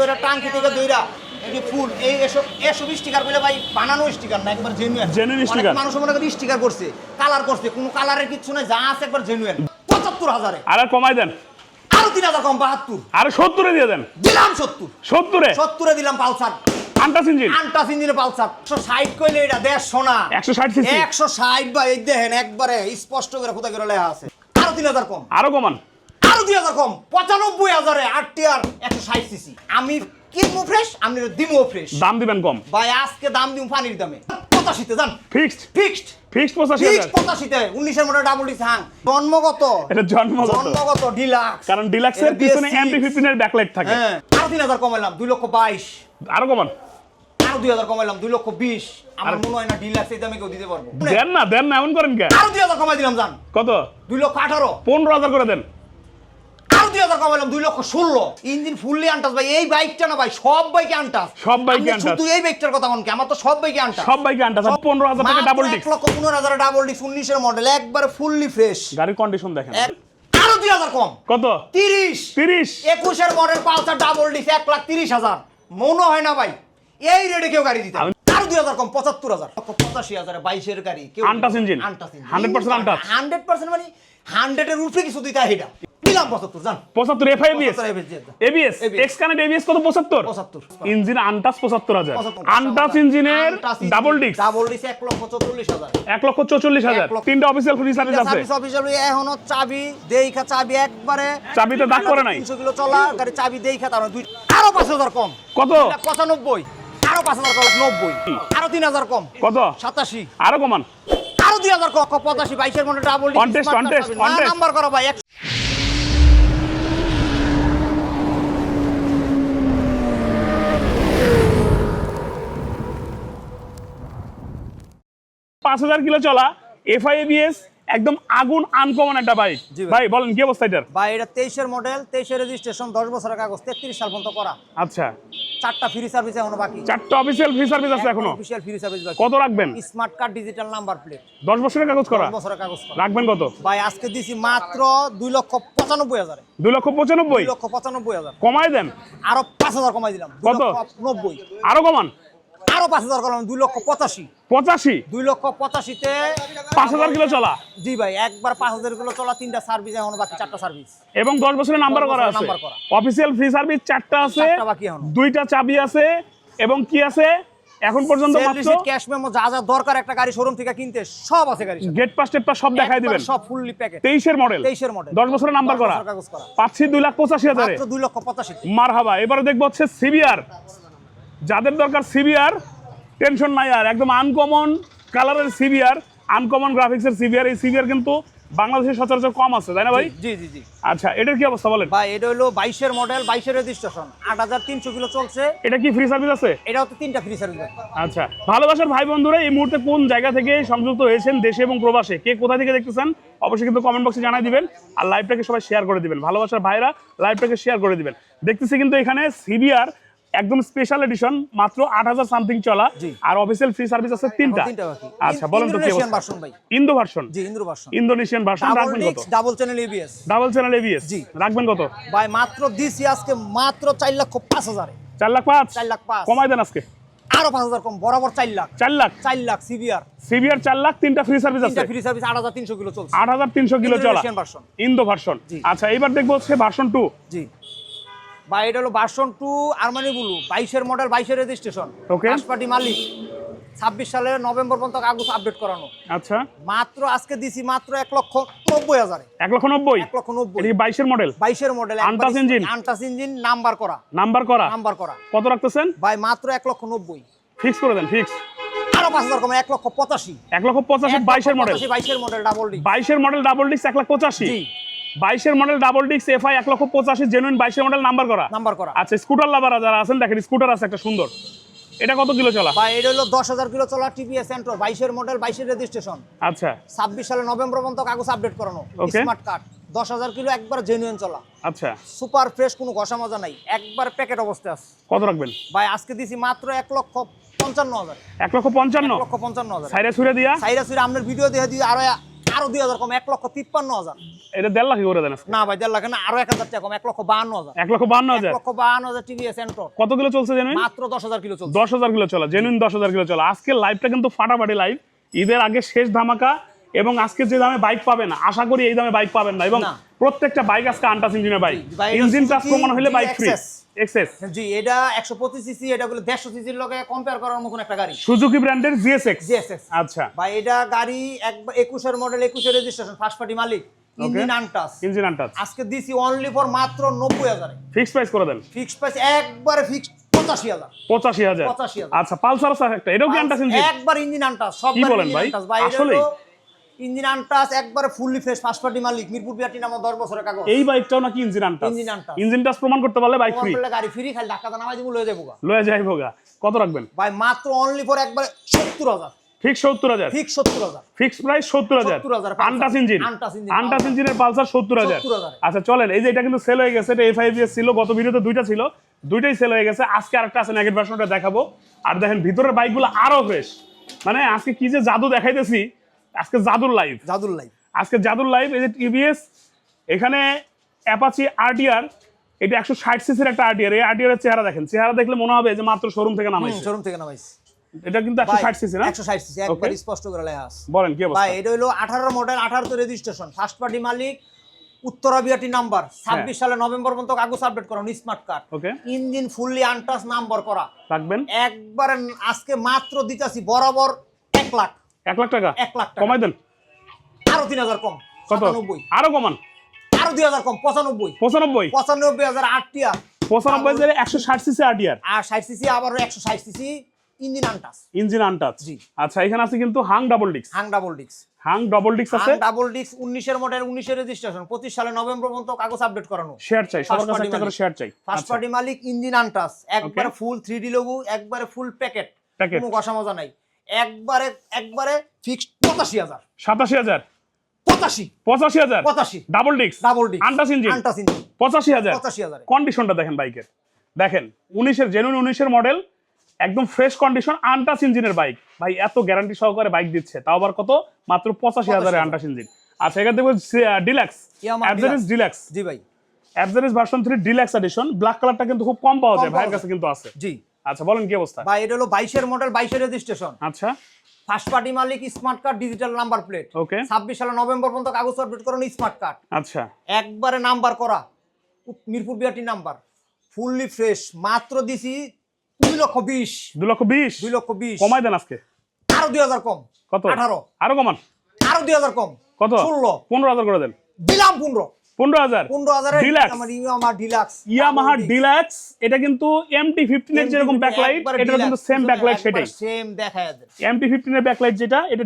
ধরে টাঙ্কি থেকে দইরা এই যে ফুল এই এসব এসব স্টিকার বলে ভাই বানানো স্টিকার না একবার জেনুইন Genuine sticker। মানুষ মনে করে স্টিকার করছে কালার করছে কোনো কালারের কিছু নাই যা আছে একবার জেনুইন পঁচাত্তর হাজারে। আর কমাই দেন। আরও তিন হাজার কম বাহাত্তর। আর সত্তরে দিয়ে দেন। দিলাম সত্তর। সত্তরে? সত্তরে দিলাম পালসার। আন্টাস ইঞ্জিন আন্টাস ইঞ্জিনে পালসার। একশো ষাট কইলে এটা একশো ষাট একশো ষাট বা এই দেখেন একবারে স্পষ্ট করে কোথায় করে লেখা আছে। আরও তিন হাজার কম। আরও কমান। আরও দুই হাজার কম। পঁচানব্বই হাজারে একশো ষাট সিসি আমি কিনবো ফ্রেশ আমি দিমো ফ্রেশ দাম দিবেন কম। ভাই আজকে দাম দিম পানির দামে। পঁচাশিতে যান ফিক্সড ফিক্সড ফিক্সড পঁচাশি ফিক্সড পঁচাশিতে উনিশের মধ্যে ডাবল ডিস হাং জন্মগত। এটা জন্মগত। জন্মগত ডিলাক্স কারণ ডিলাক্সের পিছনে এমপি ফিফটিনের ব্যাকলাইট থাকে। হ্যাঁ। আরও তিন হাজার কমাইলাম দুই লক্ষ বাইশ। আরও কমান। আরও দুই হাজার কমাইলাম দুই লক্ষ বিশ। আমার আর- মনে হয় না ডিলাক্স এই দামে কেউ দিতে পারব। দেন না দেন না এমন করেন কে? আরও দুই হাজার কমাই দিলাম জান। কত? দুই লক্ষ আঠারো। পনেরো হাজার করে দেন। হাজার কমাইলাম দুই লক্ষ ষোলো। ইঞ্জিন ফুললি আনটাস ভাই এই বাইকটা না ভাই সব বাইকে আনটাস সব বাইকে আনটাস। শুধু এই বাইকটার কথা কি আমার তো সব বাইকে আনটাস সব বাইকে আনটা পনেরো হাজার টাকা ডাবল ডিস্ক এক লক্ষ পনেরো হাজার ডাবল ডিস্ক উনিশের মডেল একবারে ফুললি ফ্রেশ গাড়ির কন্ডিশন দেখেন। আরও দুই হাজার কম। কত? তিরিশ। তিরিশ। একুশের মডেল পালসার ডাবল ডিস্ক এক লাখ তিরিশ হাজার। মনে হয় না ভাই। এই রেটে কেউ গাড়ি দিতে আরও দুই হাজার কম পঁচাত্তর হাজার। পঁচাশি হাজার বাইশের গাড়ি কেউ untouched engine? Untouched 100% untouched? Hundred percent মানে হান্ড্রেডের উপরে কিছু দিতে এটা। জান। এফআই এবিএস 75 ABS দিয়ে দাও। এবিএস এক্স কানেক্ট এবিএস কত? পঁচাত্তর? পঁচাত্তর ইঞ্জিন আনটাস পঁচাত্তর হাজার। আনটাস ইঞ্জিনের ডাবল ডিস্ক ডাবল ডিস্ক লক্ষ চল্লিশ হাজার। এক লক্ষ চৌচল্লিশ হাজার। এক লক্ষ- তিনটা অফিসিয়াল ফ্রি সার্ভিস আছে। সার্ভিস অফিসার এখনও চাবি দেইখা চাবি একবারে চাবিতে দাগ করে নাই। কিলো চলা গাড়ি চাবি দেইখা তার মানে দুই আরও পাঁচ হাজার কম। কত? এটা পঁচানব্বই। আরও পাঁচ হাজার কম নব্বই। আরও তিন হাজার কম। কত? সাতাশি। আরও কমান। আরও দুই হাজার কম। পঁচাশি বাইশের মধ্যে double Contest, contest, contest। Number করো ভাই পাঁচ হাজার কিলো চলা এফআই এবিএস একদম আগুন আনকমন একটা বাইক ভাই। ভাই বলেন কি অবস্থা এটার? ভাই এটা তেইশের মডেল তেইশের রেজিস্ট্রেশন দশ বছরের কাগজ তেত্রিশ সাল পর্যন্ত করা। আচ্ছা। চারটা ফ্রি সার্ভিস এখনও বাকি। চারটা অফিসিয়াল ফ্রি সার্ভিস আছে এখনও অফিসিয়াল ফ্রি সার্ভিস বাকি। কত রাখবেন? Smart card digital number plate দশ বছরের কাগজ করা? বছরের কাগজ করা। রাখবেন কত? ভাই আজকে দিছি মাত্র দুই লক্ষ পঁচানব্বই হাজারে। দুই লক্ষ পঁচানব্বই? দুই লক্ষ পঁচানব্বই হাজার। কমায় দেন। আরও পাঁচ হাজার কমাই দিলাম। কত? লক্ষ নব্বই। আরও কমান। আরও পাঁচ হাজার করলাম দুই লক্ষ পঁচাশি। পঁচাশি? দুই লক্ষ পঁচাশিতে পাঁচ হাজার কিলো চলা? জি ভাই একবার পাঁচ হাজার কিলো চলা তিনটা সার্ভিস এখন বাকি চারটা সার্ভিস এবং দশ বছরের নাম্বার করা আছে। অফিসিয়াল ফ্রি সার্ভিস চারটা আছে বাকি এখনও। দুইটা চাবি আছে এবং কি আছে? এখন পর্যন্ত মাত্র ক্যাশ মেমো যা যা দরকার একটা গাড়ি শোরুম থেকে কিনতে সব আছে গাড়ি গেট পাস টেট পাস সব দেখাই দিবেন। সব ফুললি প্যাকেট তেইশের মডেল 23 এর model। দশ বছরের নাম্বার করা। পাচ্ছি দুই লাখ পঁচাশি হাজারে। মাত্র দুই লক্ষ পঁচাশি মার হাবা এবারে দেখব হচ্ছে সিবিআর যাদের দরকার সিবিআর টেনশন নাই আর একদম আনকমন কালারের সিবিআর আনকমন গ্রাফিক্সের সিবিআর এই সিবিআর কিন্তু বাংলাদেশে সচরাচর কম আছে তাই না ভাই? জি জি জি আচ্ছা এটার কি অবস্থা বলেন? ভাই এটা হলো বাইশের মডেল বাইশের রেজিস্ট্রেশন আট হাজার তিনশো কিলো চলছে। এটা কি ফ্রি সার্ভিস আছে? এটা হচ্ছে তিনটা ফ্রি সার্ভিস আচ্ছা ভালোবাসার ভাই বন্ধুরা এই মুহূর্তে কোন জায়গা থেকে সংযুক্ত হয়েছেন দেশে এবং প্রবাসে? কে কোথা থেকে দেখতেছেন? অবশ্যই কিন্তু কমেন্ট বক্সে জানাই দিবেন আর লাইভটাকে সবাই শেয়ার করে দিবেন। ভালোবাসার ভাইরা লাইভটাকে শেয়ার করে দিবেন। দেখতেছি কিন্তু এখানে সিবিআর একদম স্পেশাল এডিশন মাত্র আট হাজার সামথিং চলা। আর অফিসিয়াল ফ্রি সার্ভিস আছে তিনটা। আচ্ছা বলেন তো কি ইন্দো ভার্সন ইন্দোনেশিয়ান ভার্সন রাখবেন কত? Double channel ABS double channel ABS জি। রাখবেন কত? ভাই মাত্র দিছি আজকে মাত্র চার লক্ষ পাঁচ হাজারে। চার লাখ পাঁচ? চার লাখ পাঁচ। কমাই দেন আজকে। আরও পাঁচ হাজার কম বরাবর চার লাখ। চার লাখ? চার লাখ সিবিআর সিবিআর চার লাখ তিনটা ফ্রি সার্ভিস আছে। ফ্রি সার্ভিস আট হাজার তিনশো কিলো চলছে। আট হাজার তিনশো কিলো চলা। ভার্সন ইন্দো ভার্সন আচ্ছা এবার দেখব হচ্ছে ভার্সন টু জি। বা এটা হলো ভার্সন টু আরমানি ব্লু বাইশের মডেল বাইশের রেজিস্ট্রেশন পার্টি মালিক ছাব্বিশ সালের নভেম্বর পর্যন্ত কাগজ আপডেট করানো। আচ্ছা। মাত্র আজকে দিছি মাত্র এক লক্ষ নব্বই হাজারে। এক লক্ষ নব্বই? এক লক্ষ নব্বই। বাইশের মডেল বাইশের model Antas engine untouched engine number করা। নাম্বার করা? নাম্বার করা। কত রাখতেছেন? ভাই মাত্র এক লক্ষ নব্বই। ফিক্স করে দেন ফিক্স আরও পাঁচ হাজার কমে এক লক্ষ পঁচাশি। এক লক্ষ পঁচাশি বাইশের মডেল বাইশের মডেল ডাবল ডি বাইশের মডেল ডাবল ডিক্স এক লাখ পঁচাশি। বাইশের মডেল ডাবল ডিক্স এফআই এক লক্ষ পঁচাশি জেনুইন বাইশের মডেল নাম্বার করা। নাম্বার করা। আচ্ছা স্কুটার লাভার যারা আছেন দেখেন স্কুটার আছে একটা সুন্দর। এটা কত কিলো চলা? ভাই এটা হলো দশ হাজার কিলো চলা টিভিএস সেন্ট্রো বাইশের মডেল বাইশের রেজিস্ট্রেশন আচ্ছা। ছাব্বিশ সালে নভেম্বর পর্যন্ত কাগজ আপডেট করানো স্মার্ট কার্ড দশ হাজার কিলো একবার জেনুইন চলা। আচ্ছা। সুপার ফ্রেশ কোনো ঘষা মজা নাই। একবার প্যাকেট অবস্থায় আছে। কত রাখবেন? ভাই আজকে দিছি মাত্র এক লক্ষ পঞ্চান্ন হাজার। এক লক্ষ পঞ্চান্ন? এক লক্ষ পঞ্চান্ন হাজার। সাইরে ছুড়ে দিয়া? সাইরা সুইরা আপনার ভিডিও দেখে দিয়ে আরও আরও দুই হাজার কম এক লক্ষ তিপ্পান্ন হাজার। এটা দেড় লাখ করে দেন না ভাই দেড় লাখ না আরও এক হাজার টাকা কম এক লক্ষ বান্ন হাজার। এক লক্ষ বান্ন হাজার? লক্ষ বাহান্ন হাজার টিভি সেন্টার কত কিলো চলছে জেনুইন মাত্র দশ হাজার কিলো চলছে। দশ হাজার কিলো চলা জেনুইন দশ হাজার কিলো চলা। আজকে লাইভটা কিন্তু ফাটাফাটি লাইভ ঈদের আগে শেষ ধামাকা এবং আজকে যে দামে বাইক পাবেন আশা করি এই দামে বাইক পাবেন না এবং প্রত্যেকটা বাইক আজকে আন্টাস ইঞ্জিনের বাইক ইঞ্জিন টাচ প্রমাণ হলে বাইক ফ্রি এক্সেস জি এটা একশো পঁচিশ সিসি এটা বলে দেড়শো সিসির লগে কম্পেয়ার করার মতন একটা গাড়ি। সুজুকি ব্র্যান্ডের জিএসএক্স জিএসএক্স আচ্ছা। ভাই এটা গাড়ি একবার একুশের মডেল একুশের রেজিস্ট্রেশন ফার্স্ট পার্টি মালিক। ইঞ্জিন আনটাস ইঞ্জিন আনটাচ আজকে দিছি অনলি ফর মাত্র নব্বই হাজারে। ফিক্স প্রাইস করে দেন। ফিক্স প্রাইস একবারে ফিক্স পঁচাশি হাজার। পঁচাশি হাজার। 85,000 আচ্ছা পালসার একটা। এটাও কি আন্টাস ইঞ্জিন একবার ইঞ্জিন আনটাস সব বলেন ভাই? আসলেই? ইঞ্জিন আনটাস একবারে ফুললি ফ্রেশ ফার্স্ট পার্টি মালিক মিরপুর বিআরটি নামে দশ বছরের কাগজ। এই বাইকটাও নাকি engine untouched engine untouched. Engine touch প্রমাণ করতে পারলে বাইক ফ্রি করলে গাড়ি ফ্রি খালি ধাক্কা নামাই দিব লয়ে যাব লয়ে কত রাখবেন? ভাই মাত্র অনলি ফর একবারে সত্তর হাজার। ফিক্স সত্তর হাজার? ফিক্স প্রাইস সত্তর হাজার। 70,000 Pulsar. Untouched engine. Untouched engine, untouched ইঞ্জিনের পালসার সত্তর হাজার। 70,000 আচ্ছা চলেন এই যে এটা কিন্তু সেল হয়ে গেছে এটা এফ আই ছিল গত ভিডিওতে দুইটা ছিল। দুইটাই সেল হয়ে গেছে আজকে আরেকটা আছে নেগেট ভার্সনটা দেখাবো। আর দেখেন ভিতরের বাইকগুলো আরও ফ্রেশ মানে আজকে কি যে জাদু দেখাইতেছি আজকে জাদুর লাইভ জাদুর লাইফ আজকে জাদুর লাইভ এই যে টিভিএস এখানে অ্যাপাচি আরটিআর এটা একশো ষাট সিসির একটা আরটিআর এই আরটিআর এর চেহারা দেখেন। চেহারা দেখলে মনে হবে যে মাত্র শোরুম থেকে নামাইছে। শোরুম থেকে নামাইছি। এটা কিন্তু একশো ষাট সিসি না? একশো ষাট সিসি একবার স্পষ্ট করে লেখা আছে। বলেন কি অবস্থা? ভাই এটা হলো আঠারো মডেল আঠারোতে রেজিস্ট্রেশন ফার্স্ট পার্টি মালিক উত্তরা বিআরটি নাম্বার ছাব্বিশ সালে নভেম্বর পর্যন্ত কাগজ আপডেট করা smart card okay engine fully untouched number করা। রাখবেন। একবারে আজকে মাত্র দিতাছি বরাবর এক লাখ। এক লাখ টাকা? এক লাখ কমাই দেন। আরও তিন হাজার কম কত? আরও কমান। আরও দুই হাজার কম পঁচানব্বই। পঁচানব্বই? পঁচানব্বই হাজার পঁচানব্বই হাজার একশো ষাট সিসি আর ষাট সিসি আবার একশো ষাট সিসি ইঞ্জিন ইঞ্জিন আনটাচ। জি। আচ্ছা এখানে আছে কিন্তু হাং ডাবল ডিক্স হাং ডাবল ডিক্স হাং ডাবল ডিক্স আছে? ডাবল ডিক্স উনিশের মডেল উনিশের রেজিস্ট্রেশন পঁচিশ সালে নভেম্বর পর্যন্ত কাগজ আপডেট করানো। শেয়ার চাই সবার কাছে একটা করে শেয়ার চাই। ফার্স্ট আচ্ছা, পার্টি মালিক ইঞ্জিন আনটাস একবারে ফুল থ্রি ডি লোগো একবারে ফুল প্যাকেট Packet। কোনো কষা মজা নাই। একবারে একবারে ফিক্সড পঁচাশি হাজার। সাতাশি হাজার। পঁচাশি। পঁচাশি হাজার। পঁচাশি। ডাবল ডিক্স ডাবল ডিক্স আন্টাস ইঞ্জিন আনটাস ইঞ্জিন পঁচাশি হাজার। পঁচাশি হাজার। কন্ডিশনটা দেখেন বাইকের। দেখেন উনিশের জেনুইন উনিশের মডেল একদম ফ্রেশ কন্ডিশন আনটাস ইঞ্জিনের বাইক ভাই এত গ্যারান্টি সহকারে বাইক দিচ্ছে। তাও আবার কত? মাত্র পঁচাশি হাজারে 85,000 আনটাস ইঞ্জিন আচ্ছা এখানে দেখব ডিলাক্স অ্যাবজারিস ডিলাক্স জি ভাই। অ্যাবজারিস version three deluxe edition black কালারটা কিন্তু খুব কম পাওয়া যায় ভাইয়ের কাছে কিন্তু আছে। জি। আচ্ছা বলেন কি অবস্থা? ভাই এটা হলো বাইশের মডেল বাইশের রেজিস্ট্রেশন আচ্ছা। ফার্স্ট পার্টি মালিক smart card digital number plate okay ছাব্বিশ সালে নভেম্বর পর্যন্ত কাগজ আপডেট করানো স্মার্ট কার্ড আচ্ছা। একবারে নাম্বার করা Mirpur BRT number fully fresh মাত্র দিছি দুই লক্ষ বিশ। দু লক্ষ বিশ? দুই লক্ষ বিশ। কমাই দেন আজকে। আরও দুই হাজার কম। কত? আঠারো। আরও কমান। আরও দুই হাজার কম। কত? ষোলো। পনেরো হাজার করে দেন। দিলাম পনেরো। পনেরো হাজার। পনেরো হাজার ডিলাক্স ইয়ামাহা ডিলাক্স এটা কিন্তু এমটি ফিফটিন এর যেরকম ব্যাকলাইট এটা কিন্তু সেম ব্যাকলাইট সেটাই। সেম দেখা যাবে এমটি ফিফটিন এর ব্যাকলাইট যেটা এটা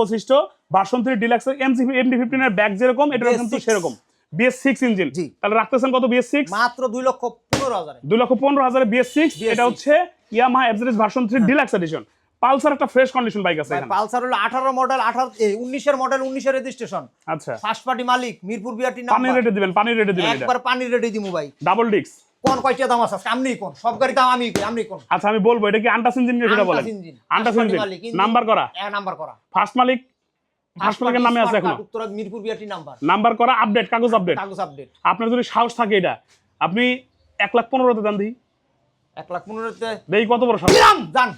বৈশিষ্ট্য। ভার্সন থ্রি ডিলাক্সের এমসি এমটি ফিফটিন এর ব্যাক যেরকম এটা কিন্তু সেরকম। বিএস সিক্স ইঞ্জিন তাহলে রাখতেছেন কত বিএস সিক্স মাত্র দুই লক্ষ পনেরো হাজারে। দুই লক্ষ পনেরো হাজার বিএস সিক্স এটা হচ্ছে Yamaha average version three deluxe edition Pulsar একটা ফ্রেশ কন্ডিশন বাইক আছে এখানে। পালসার হলো আঠারো মডেল আঠারো উনিশের মডেল উনিশের রেজিস্ট্রেশন আচ্ছা। ফার্স্ট পার্টি মালিক মিরপুর বিআরটি নাম্বার পানি রেটে দিবেন পানি রেটে দিবেন একবার পানির রেডি দিমু ভাই। ডাবল ডিক্স কোন কয়টা দাম আছে? আমনি কোন? সব গাড়ি দাম আমি আমি কোন? আচ্ছা আমি বলব এটা কি আন্টাস ইঞ্জিন সেটা বলেন। আন্টাস ইঞ্জিন নাম্বার করা। নাম্বার করা। ফার্স্ট মালিক ফার্স্ট মালিকের নামে আছে এখনও। Uttara Mirpur BRT number number করা আপডেট কাগজ আপডেট কাগজ আপডেট আপনার যদি সাহস থাকে এটা আপনি এক লাখ পনেরোতে দেন দিই এক লাখ পনেরোতে দেই কত বড় সাহস। জান।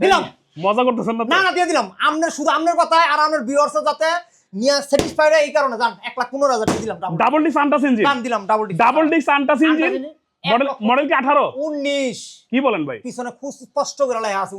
দিলাম। মজা করতেছেন না না না দিয়ে দিলাম। আপনার শুধু আপনার কথায় আর আপনার যাতে নিয়ে স্যাটিসফাইড এই কারণে। জান এক লাখ পনেরো হাজার দিয়ে দিলাম ডাবল ডিক্স আন্টাস ইঞ্জিন দাম দিলাম ডাবল ডাবল ডিক্স আন্টাস ইঞ্জিন মডেল মডেল কি আঠারো? উনিশ। কি বলেন ভাই? পিছনে খুব স্পষ্ট করে লেখা আছে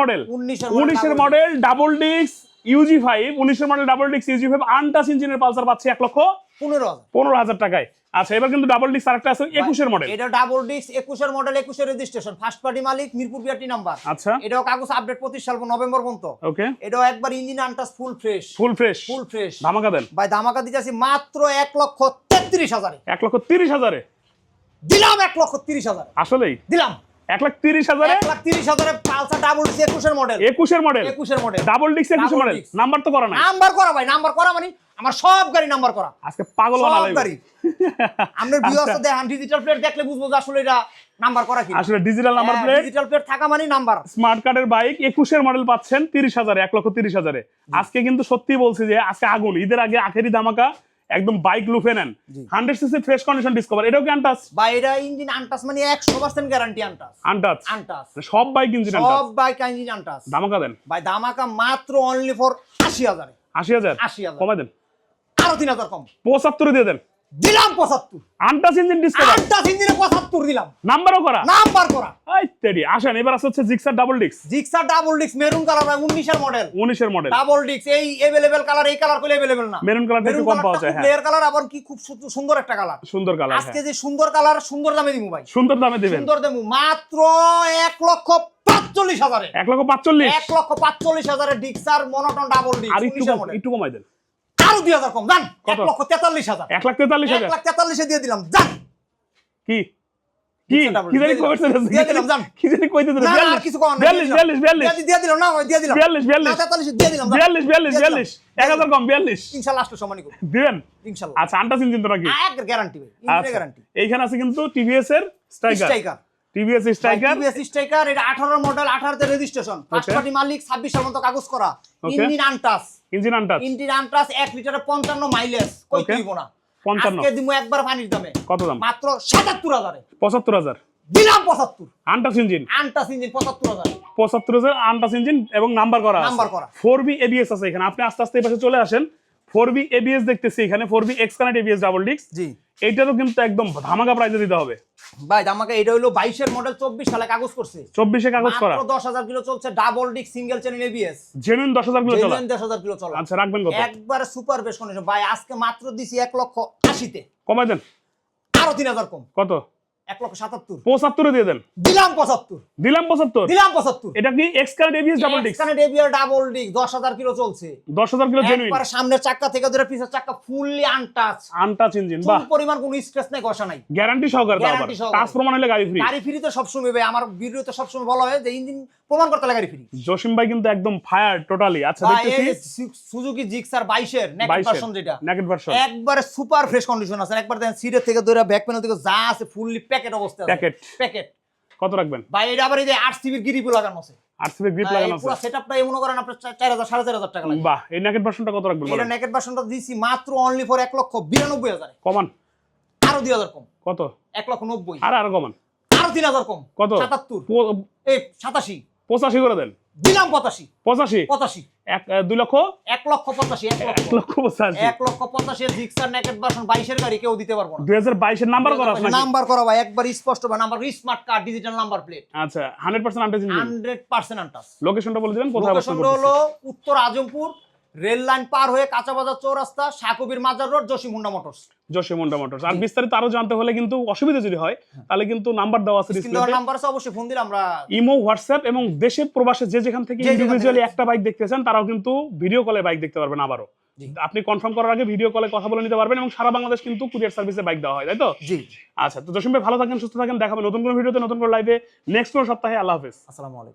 মডেল উনিশের উনিশের মডেল ডাবল ডিক্স ইউজি ফাইভ উনিশের মডেল ডাবল ডিক্স ইউজি ফাইভ আন্টাস ইঞ্জিনের পালসার পাচ্ছে এক লক্ষ পনেরো হাজার। পনেরো হাজার টাকায়। আচ্ছা এবার কিন্তু ডাবল ডিস্ক আরেকটা আছে 21 এর মডেল এটা ডাবল ডিস্ক 21 এর মডেল 21 এর রেজিস্ট্রেশন ফার্স্ট পার্টি মালিক মিরপুর বিআরটি নাম্বার আচ্ছা। এটাও কাগজ আপডেট পঁচিশ সাল নভেম্বর পর্যন্ত। ওকে এটাও একবার engine untouched full fresh full fresh full fresh ধামাকা দেন। ভাই ধামাকা দিতেছি মাত্র 1 লক্ষ তেত্রিশ হাজারে। 1 লক্ষ তিরিশ হাজারে? দিলাম 1 লক্ষ তিরিশ হাজার। আসলেই? দিলাম। এক লাখ তিরিশ হাজারে? এক লাখ তিরিশ হাজারে পালসার ডাবল ডিস্ক একুশের মডেল একুশের মডেল একুশের মডেল ডাবল ডিক্স একুশের মডেল নাম্বার তো করা নাই। নাম্বার করা ভাই নাম্বার করা মানে আমার সব গাড়ি নাম্বার করা। আজকে পাগল বানালাই গাড়ি। ভিউয়ার্স দেখেন ডিজিটাল প্লেট দেখলে বুঝব যে আসলে এটা নাম্বার করা কি। আসলে digital number plate digital plate থাকা মানে নাম্বার স্মার্ট কার্ডের বাইক একুশের মডেল পাচ্ছেন তিরিশ হাজারে এক লক্ষ তিরিশ হাজারে। আজকে কিন্তু সত্যি বলছি যে আজকে আগুন ঈদের আগে আখেরি ধামাকা একদম বাইক লুফে নেন। Hundred CC fresh condition Discover এটাও কি আনটাস বা এটা ইঞ্জিন আনটাস মানে একশো পার্সেন্ট গ্যারান্টি আনটাস আন্টাস আনটাস সব বাইক ইঞ্জিন সব বাইক ইঞ্জিন আনটাস ধামাকা দেন। ভাই দামাকা মাত্র অনলি ফর আশি হাজার। আশি হাজার? আশি হাজার। কমাই দেন। আরও তিন হাজার কম। পঁচাত্তর দিয়ে দেন। দিলাম পঁচাত্তর। আনটাচ ইঞ্জিন ডিসকভার আনটাস ইঞ্জিনে পঁচাত্তর দিলাম। নাম্বারও করা? নাম্বার করা। এই তেরি আসেন এবার আসছে জিক্সার ডাবল ডিক্স Gixxer double disc maroon colour ভাই উনিশের মডেল উনিশের মডেল ডাবল ডিস্ক এই এভেলেবেল কালার এই কালার করলে এভেলেবেল না। মেরুন কালারটা একটু কম পাওয়া যায় হ্যাঁ। প্লেয়ার কালার আবার কি খুব সুন্দর একটা কালার সুন্দর কালার আজকে যে সুন্দর কালার সুন্দর দামে দিমু ভাই। সুন্দর দামে দিবেন। সুন্দর দেবো মাত্র এক লক্ষ পাঁচচল্লিশ হাজারে। এক লক্ষ পাঁচচল্লিশ। এক লক্ষ পাঁচচল্লিশ হাজারে ডিক্সার মনোটন ডাবল ডিস্ক আর একটু একটু কমাই দেন। আরও দুই হাজার কম জান এক লক্ষ তেতাল্লিশ হাজার। এক লাখ তেতাল্লিশ এক লাখ তেতাল্লিশে দিয়ে দিলাম জান কি? জানি দিয়ে দিলাম, জানি না আর কিছু কম না দিয়ে- দিলাম। না দিয়ে দিলাম দিয়ে দিলাম। হাজার কম আসলে সমানই করব দিবেন? আচ্ছা নাকি এক গ্যারান্টি ভাই আচ্ছা। গ্যারান্টি এইখানে আছে কিন্তু টিভিএস এর Striker Striker TVS Striker TVS Striker এটা 18 মডেল 18 তে রেজিস্ট্রেশন ফার্স্ট পার্টি মালিক 26 এর মতো কাগজ করা। Engine untouched. Engine untouched? Engine untouched 1 লিটারে 55 মাইলেজ কই দিব না। 55 আজকে দিমু একবার পানির দামে। কত দাম? মাত্র 77000 এ পঁচাত্তর হাজার। দিলাম 75 আন্টাস ইঞ্জিন? আনটাস ইঞ্জিন 75000 এ। পঁচাত্তর হাজার আন্টাস ইঞ্জিন এবং নাম্বার করা Number করা। ফোর বি এবিএস আছে এখানে। আপনি আস্তে আস্তে এই পাশে চলে আসেন। ফোর বি এবিএস দেখতেছি এখানে four B X connect ABS double discs জি। এইটারও কিন্তু একদম ধামাকা প্রাইজে দিতে হবে। ভাই আমাকে এটা হলো 22 এর মডেল 24 সালে কাগজ করছে। চব্বিশে কাগজ করা। মাত্র 10000 কিলো চলছে double disc single channel ABS genuine দশ হাজার চলা। জেনুইন 10000 কিলো চলা। আচ্ছা রাখবেন একবারে সুপার কন্ডিশন ভাই আজকে মাত্র দিছি 1 লক্ষ 80 তে কমাই দেন। আরও 3000 কম। কত? 1 লক্ষ 77 পঁচাত্তরে দিয়ে দেন। দিলাম 75 দিলাম পঁচাত্তর। দিলাম 75 এটা কি এক্স এবিএস ডাবল ডিক্স এখানে ডেবিয়ার ডাবল ডিক 10000 কিলো চলছে। দশ হাজার কিলো জেনুইন একবার সামনের চাক্কা থেকে ধরে পিছের চাক্কা ফুললি আনটাচ আনটাচ ইঞ্জিন বাহ। পরিমাণ কোনো স্ক্র্যাচ নাই ঘষা নাই। গ্যারান্টি সহকারে দাও সহকারে। টাচ প্রমাণ হলে গাড়ি ফ্রি গাড়ি ফ্রিতে সবসময় ভাই আমার ভিডিওতে সবসময় বলা হয় যে ইঞ্জিন প্রমাণ করতে লাগে গাড়ি ফ্রি জসিম ভাই কিন্তু একদম ফায়ার টোটালি আচ্ছা দেখতেছি। সুজুকি জিক্সার 22 এর নেকেট বাইশের ভার্সন যেটা। নেকেট ভার্সন একবারে সুপার ফ্রেশ কন্ডিশন আছে। একবার দেখেন সিটের থেকে ধরে ব্যাক প্যানেল থেকে যা আছে ফুললি প্যাকেট অবস্থা প্যাকেট। প্যাকেট। কত রাখবেন? ভাই এটা আবার এই যে 8 সিবির গিরিপু লাগানো আছে। আরসিবি গ্রিপ লাগানো আছে। পুরো সেটআপটা এমন করেন আপনার 4000 4500 টাকা লাগে। বাহ এই নেকেট ভার্সনটা কত রাখবেন এটা নেকেট ভার্সনটা দিছি মাত্র অনলি ফর 1 লক্ষ 92 হাজারে। কমান। আরও 2000 কম। কত? 1 লক্ষ 90 আর আর কমান। আরও 3000 কম। কত? 77 পো- এই 87 পঁচাশি করে দেন। দিলাম 85 পঁচাশি? 85 এক দুই লক্ষ? এক লক্ষ 85 1 এক লক্ষ পঁচাশি। এক লক্ষ 85 এর জিক্সার নেকেট বাসন বাইশের গাড়ি কেউ দিতে পারব না। দুই হাজার বাইশের নাম্বার করা নাম্বার করা ভাই একবার স্পষ্ট বা number smart card digital number plate আচ্ছা হান্ড্রেড পার্সেন্ট আন্টাচ ইঞ্জিন 100% লোকেশনটা বলে দিবেন কোথায় লোকেশনটা হলো উত্তর আজমপুর রেল লাইন পার হয়ে কাঁচাবাজার চৌরাস্তা শাকবির মাজার রোড জসিম হুন্ডা মোটরস। জসি মুন্ডা মোটরস। আর বিস্তারিত আরও জানতে হলে কিন্তু অসুবিধা যদি হয় তাহলে কিন্তু নাম্বার দেওয়া আছে কিন্তু ডিসপ্লেতে নাম্বার আছে অবশ্যই ফোন দিলে আমরা ইমো হোয়াটসঅ্যাপ এবং দেশে প্রবাসে যে যেখান থেকে ইন্ডিভিজুয়ালি একটা বাইক দেখতেছেন তারাও কিন্তু ভিডিও কলে বাইক দেখতে পারবেন আবারও। আপনি কনফার্ম করার আগে ভিডিও কলে কথা বলে নিতে পারবেন এবং সারা বাংলাদেশ কিন্তু কুরিয়ার সার্ভিসে বাইক দেওয়া হয় তাই তো? জি। আচ্ছা তো জসিম ভাই ভালো থাকেন সুস্থ থাকেন দেখাবে নতুন কোনো ভিডিওতে নতুন কোনো লাইভে নেক্সট কোনো সপ্তাহে আল্লাহ হাফেজ। আসসালামু আলাইকুম।